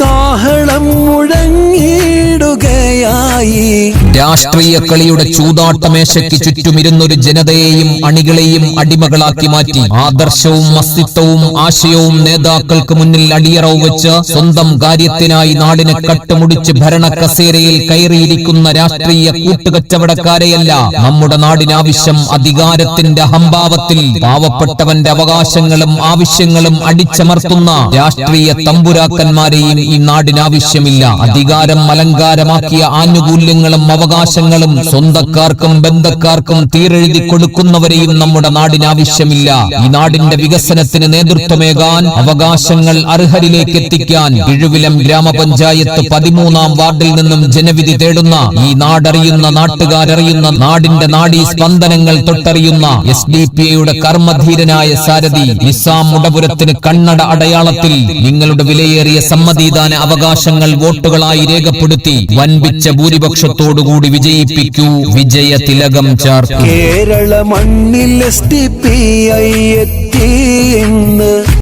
കാഹളം മുഴങ്ങിയിടുകയായി രാഷ്ട്രീയ കളിയുടെ ചൂതാട്ടമേശയ്ക്ക് ചുറ്റുമിരുന്നൊരു ജനതയെയും അണികളെയും അടിമകളാക്കി മാറ്റി. ആദർശവും അസ്തിത്വവും ആശയവും നേതാക്കൾക്ക് മുന്നിൽ അടിയറവ് വെച്ച് സ്വന്തം കാര്യത്തിനായി നാടിനെ കട്ടുമുടിച്ച് ഭരണ കസേരയിൽ കയറിയിരിക്കുന്ന രാഷ്ട്രീയ കൂട്ടുകച്ചവടക്കാരെയല്ല നമ്മുടെ നാടിനാവശ്യം അധികാരത്തിന്റെ അഹംഭാവത്തിൽ പാവപ്പെട്ടവന്റെ അവകാശങ്ങളും ആവശ്യങ്ങളും അടിച്ചമർത്തുന്ന രാഷ്ട്രീയ തമ്പുരാക്കന്മാരെയും ഈ നാടിനാവശ്യമില്ല. അധികാരം അലങ്കാരമാക്കിയ ആനുകൂല്യങ്ങളും അവകാശങ്ങളും സ്വന്തക്കാർക്കും ബന്ധക്കാർക്കും തീരെഴുതി കൊടുക്കുന്നവരെയും നമ്മുടെ നാടിന് ആവശ്യമില്ല. ഈ നാടിന്റെ വികസനത്തിന് നേതൃത്വമേകാൻ അവകാശങ്ങൾ അർഹരിലേക്ക് എത്തിക്കാൻ ഇഴുവിലം ഗ്രാമപഞ്ചായത്ത് പതിമൂന്നാം വാർഡിൽ നിന്നും ജനവിധി തേടുന്ന ഈ നാടറിയുന്ന നാട്ടുകാരറിയുന്ന നാടിന്റെ നാടീ സ്പന്ദനങ്ങൾ തൊട്ടറിയുന്ന എസ് ഡി പി ഐയുടെ കർമ്മധീരനായ സാരഥി നിസാം മുടപുരത്തിന് കണ്ണട അടയാളത്തിൽ നിങ്ങളുടെ വിലയേറിയ സമ്മതിദാന അവകാശങ്ങൾ വോട്ടുകളായി രേഖപ്പെടുത്തി വൻപിച്ച ഭൂരിപക്ഷത്തോടുകൂടി വിജയിപ്പിക്കൂ. വിജയ തിലകം ചാർത്തു കേരള മണ്ണിൽ എസ് പി ഐ